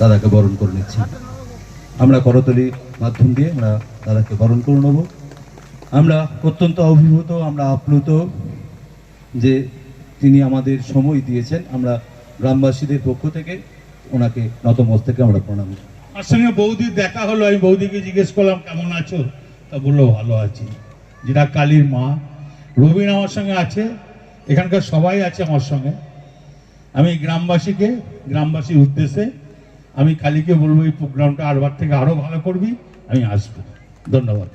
দাদাকে বরণ করে নিচ্ছি। আমরা করতলি মাধ্যম দিয়ে আমরা দাদাকে বরণ করে নেব। আমরা অত্যন্ত অভিভূত, আমরা আপ্লুত যে তিনি আমাদের সময় দিয়েছেন। আমরা গ্রামবাসীদের পক্ষ থেকে ওনাকে নতমস্তকে আমরা প্রণাম। আমার সঙ্গে বৌদির দেখা হলো, আমি বৌদিকে জিজ্ঞেস করলাম, কেমন আছো? তা বলল, ভালো আছি। যেটা কালীর মা, রবিন আমার সঙ্গে আছে, এখানকার সবাই আছে আমার সঙ্গে। আমি গ্রামবাসীকে, গ্রামবাসীর উদ্দেশ্যে আমি কালীকে বলব এই প্রোগ্রামটা আরবার থেকে আরও ভালো করবি আমি আসব। ধন্যবাদ।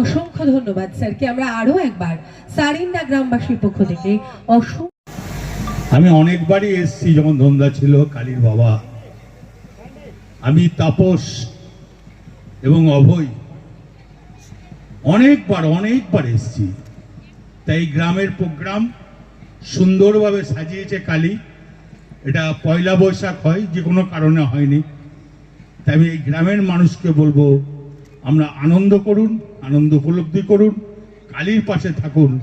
অসংখ্য ধন্যবাদ স্যারকে আমরা আরও একবার সারিন্দা গ্রামবাসীর পক্ষ থেকে অসংখ্য আমি অনেকবারই এসেছি যখন ধন্দা ছিল কালীর বাবা। আমি তাপস এবং অভয় অনেকবার অনেকবার এসেছি। তাই গ্রামের প্রোগ্রাম সুন্দরভাবে সাজিয়েছে কালী। এটা পয়লা বৈশাখ হয়, যে কোনো কারণে হয়নি। তাই আমি এই গ্রামের মানুষকে বলব, আমরা আনন্দ করুন, আনন্দ উপলব্ধি করুন, কালীর পাশে থাকুন।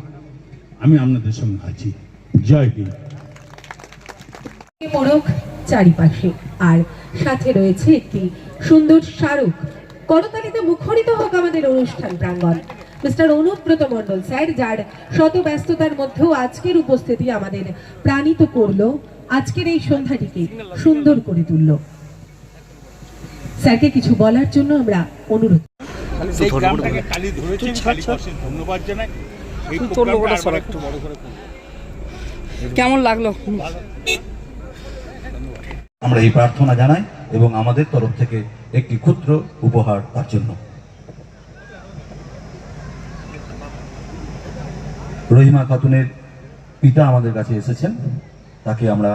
আমি আপনাদের সঙ্গে আছি। জয় হিন্দ। মোড়ক চারিপাশে। আর সাথে রয়েছে একটি সুন্দর স্মারক। করতালিতে মুখরিত হোক আমাদের অনুষ্ঠান প্রাঙ্গণ। মিস্টার অনুব্রত মণ্ডল স্যার যার শত ব্যস্ততার মধ্যেও আজকের উপস্থিতি আমাদের প্রাণিত করল আজকের এই সন্ধ্যাটিকে সুন্দর করে তুললো। স্যারকে কিছু বলার জন্য আমরা অনুরোধ সেই গ্রামটাকে কালী ধরেছেন কালী বসেন ধন্যবাদ জানাই। এই প্রোগ্রামটা আরবার একটু বড় করে করুন। কেমন লাগল? আমরা এই প্রার্থনা জানাই এবং আমাদের তরফ থেকে একটি ক্ষুদ্র উপহার তার জন্য। রহিমা খাতুনের পিতা আমাদের কাছে এসেছেন। তাকে আমরা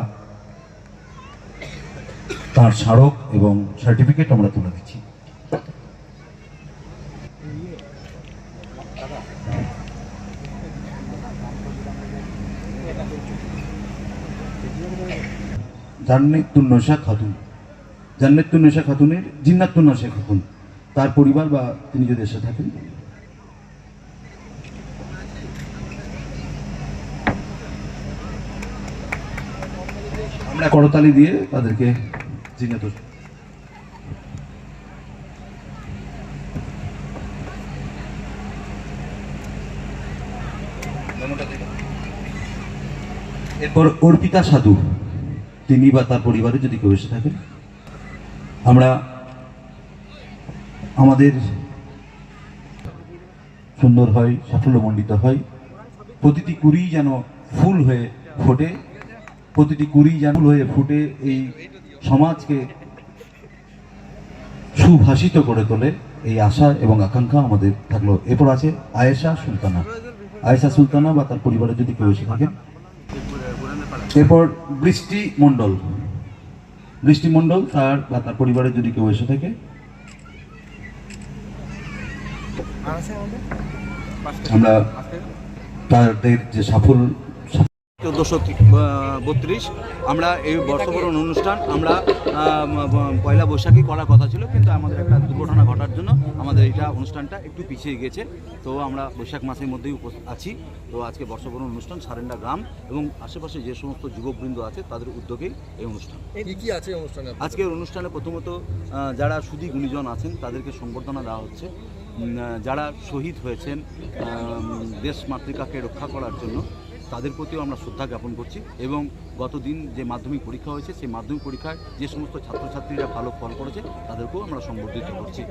তার স্মারক এবং সার্টিফিকেট আমরা তুলে দিচ্ছি। জান্নাতুন্নসা খাতুন। জান্নাতুন্নসা খাতুনের জিন্নাতুন্নসা খাতুন। তার পরিবার বা তিনি যদি এসে থাকেন। আমরা করতালি দিয়ে তাদেরকে জিন্নাত এরপর অর্পিতা সাধু, তিনি বা তার পরিবারে যদি কেউ এসে থাকেন, আমরা আমাদের সুন্দর হয়, সাফল্যমণ্ডিত হয়, প্রতিটি কুড়ি যেন ফুল হয়ে ফোটে প্রতিটি কুড়ি যেন হয়ে ফুটে এই সমাজকে সুভাষিত করে তোলে এই আশা এবং আকাঙ্ক্ষা আমাদের থাকল। এরপর আছে আয়েশা সুলতানা। আয়েশা সুলতানা বা তার পরিবারে যদি কেউ এসে থাকেন। এরপর বৃষ্টি মণ্ডল। বৃষ্টি তার বা তার পরিবারে যদি কেউ এসে থাকে। আমরা তাদের যে সাফল্য চোদ্দোশো বত্রিশ। আমরা এই বর্ষবরণ অনুষ্ঠান আমরা পয়লা বৈশাখী করার কথা ছিল কিন্তু আমাদের একটা দুর্ঘটনা ঘটার জন্য আমাদের এইটা অনুষ্ঠানটা একটু পিছিয়ে গেছে। তো আমরা বৈশাখ মাসের মধ্যেই আছি। তো আজকে বর্ষবরণ অনুষ্ঠান সারেন্ডা গ্রাম এবং আশেপাশে যে সমস্ত যুবকবৃন্দ আছে তাদের উদ্যোগেই এই অনুষ্ঠান। কি আছে অনুষ্ঠানে আজকের অনুষ্ঠানে প্রথমত যারা সুদী গুণীজন আছেন তাদেরকে সংবর্ধনা দেওয়া হচ্ছে। যারা শহীদ হয়েছেন দেশ মাতৃকাকে রক্ষা করার জন্য তাদের প্রতিও আমরা শ্রদ্ধা জ্ঞাপন করছি এবং গত দিন যে মাধ্যমিক পরীক্ষা হয়েছে, সেই মাধ্যমিক পরীক্ষায় যে সমস্ত ছাত্রছাত্রীরা ভালো ফল করেছে, তাদেরকেও আমরা সম্বর্ধিত করছি।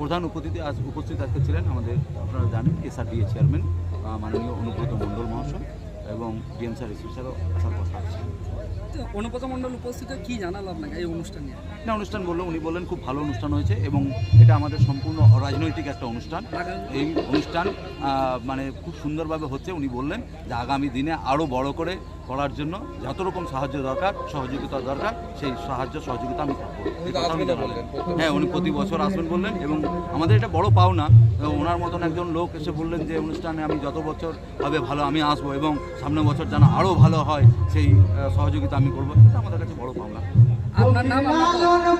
প্রধান উপস্থিতি আজ উপস্থিত আজকে ছিলেন আমাদের আপনারা জানেন এসআরডিএ চেয়ারম্যান মাননীয় অনুব্রত মণ্ডল মহাশয় এবং ডিএমসার স্যারও আসার কথা আছে। অনুপত মণ্ডল উপস্থিত কি জানালো আপনাকে এই অনুষ্ঠান নিয়ে? না অনুষ্ঠান বলল উনি বললেন খুব ভালো অনুষ্ঠান হয়েছে এবং এটা আমাদের সম্পূর্ণ অরাজনৈতিক একটা অনুষ্ঠান। এই অনুষ্ঠান আহ, মানে খুব সুন্দরভাবে হচ্ছে উনি বললেন যে আগামী দিনে আরও বড় করে করার জন্য যত রকম সাহায্য দরকার সহযোগিতা দরকার সেই সাহায্য সহযোগিতা আমি। হ্যাঁ উনি প্রতি বছর আসবেন বললেন এবং আমাদের এটা বড় পাওনা। তো ওনার মতন একজন লোক এসে বললেন যে অনুষ্ঠানে আমি যত বছর হবে ভালো আমি আসব এবং সামনের বছর যেন আরও ভালো হয় সেই সহযোগিতা আমি করব। এটা আমাদের কাছে বড় পাওনা।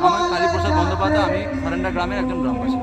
আমার কালীপ্রসাদ বন্দ্যোপাধ্যায় আমি সারেন্ডা গ্রামের একজন গ্রামবাসী।